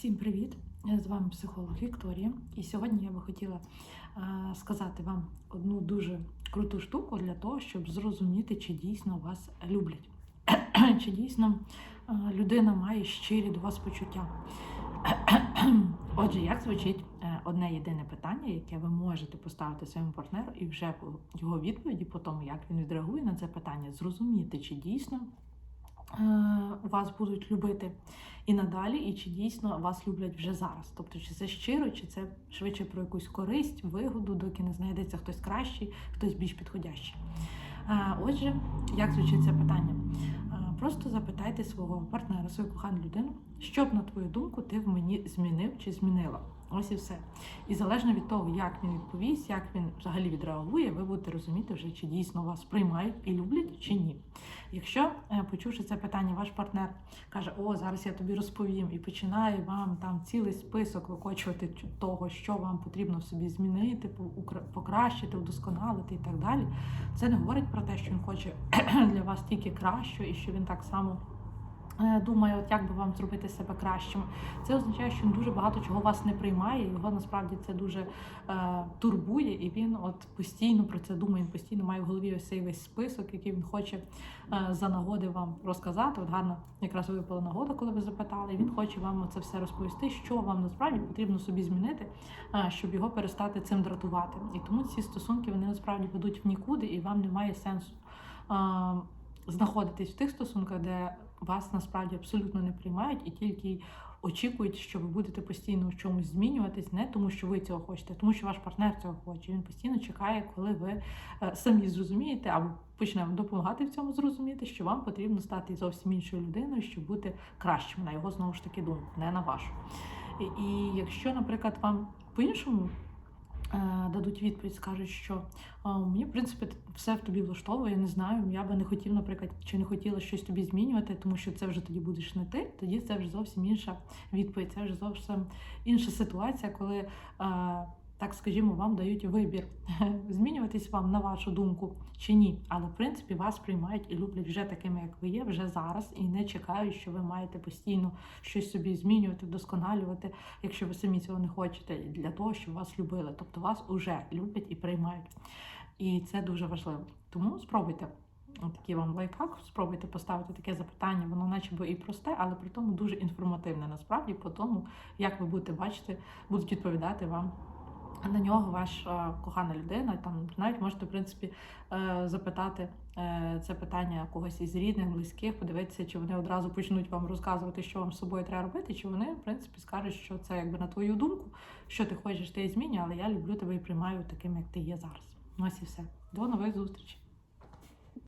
Всім привіт! З вами психолог Вікторія. І сьогодні я би хотіла е, сказати вам одну дуже круту штуку для того, щоб зрозуміти, чи дійсно вас люблять, чи дійсно е, людина має щирі до вас почуття. Отже, як звучить е, одне єдине питання, яке ви можете поставити своєму партнеру, і вже по його відповіді, по тому, як він відреагує на це питання, зрозуміти, чи дійсно е, вас будуть любити і надалі, і чи дійсно вас люблять вже зараз. Тобто, чи це щиро, чи це швидше про якусь користь, вигоду, доки не знайдеться хтось кращий, хтось більш підходящий. Е, Отже, як звучить це питання? Е, Просто запитайте свого партнера, свою кохану людину, що б, на твою думку, ти в мені змінив чи змінила. Ось і все. І залежно від того, як він відповість, як він взагалі відреагує, ви будете розуміти вже, чи дійсно вас приймають і люблять, чи ні. Якщо, е, почувши це питання, ваш партнер каже, о, зараз я тобі розповім, і починає вам там цілий список викочувати того, що вам потрібно собі змінити, покращити, удосконалити і так далі. Це не говорить про те, що він хоче для вас тільки краще, і що він так само. Е, Думає, от як би вам зробити себе кращим. Це означає, що він дуже багато чого вас не приймає. Його насправді це дуже е, турбує, і він от постійно про це думає. Він постійно має в голові ось цей весь список, який він хоче е, за нагоди вам розказати. От гарно якраз випала нагода, коли ви запитали. Він хоче вам це все розповісти, що вам насправді потрібно собі змінити, е, щоб його перестати цим дратувати. І тому ці стосунки вони насправді ведуть в нікуди, і вам немає сенсу. е, Знаходитись в тих стосунках, де вас насправді абсолютно не приймають і тільки очікують, що ви будете постійно в чомусь змінюватись, не тому, що ви цього хочете, а тому що ваш партнер цього хоче. Він постійно чекає, коли ви е, самі зрозумієте або почне вам допомагати в цьому зрозуміти, що вам потрібно стати зовсім іншою людиною, щоб бути кращим на його знову ж таки думку, не на вашу. І, якщо, наприклад, вам по-іншому е, дадуть відповідь, скажуть, що мені, в принципі, все в тобі влаштовує, я не знаю. Я би не хотів, наприклад, чи не хотіла щось тобі змінювати, тому що це вже тоді будеш не ти. Тоді це вже зовсім інша відповідь. Це вже зовсім інша ситуація, коли, так скажімо, вам дають вибір змінюватись вам на вашу думку чи ні. Але в принципі вас приймають і люблять вже такими, як ви є, вже зараз, і не чекають, що ви маєте постійно щось собі змінювати, вдосконалювати, якщо ви самі цього не хочете, для того, щоб вас любили. Тобто вас уже люблять і приймають. І це дуже важливо. Тому спробуйте. Такий вам лайфхак, спробуйте поставити таке запитання, воно наче би і просте, але при тому дуже інформативне насправді по тому, як ви будете бачити, будуть відповідати вам на нього ваша кохана людина. Там навіть можете, в принципі, е, запитати е, це питання когось із рідних, близьких, подивитися, чи вони одразу почнуть вам розказувати, що вам з собою треба робити, чи вони, в принципі, скажуть, що це якби на твою думку, що ти хочеш, ти і але я люблю тебе і приймаю таким, як ти є зараз. Ось і все. До нових зустрічей.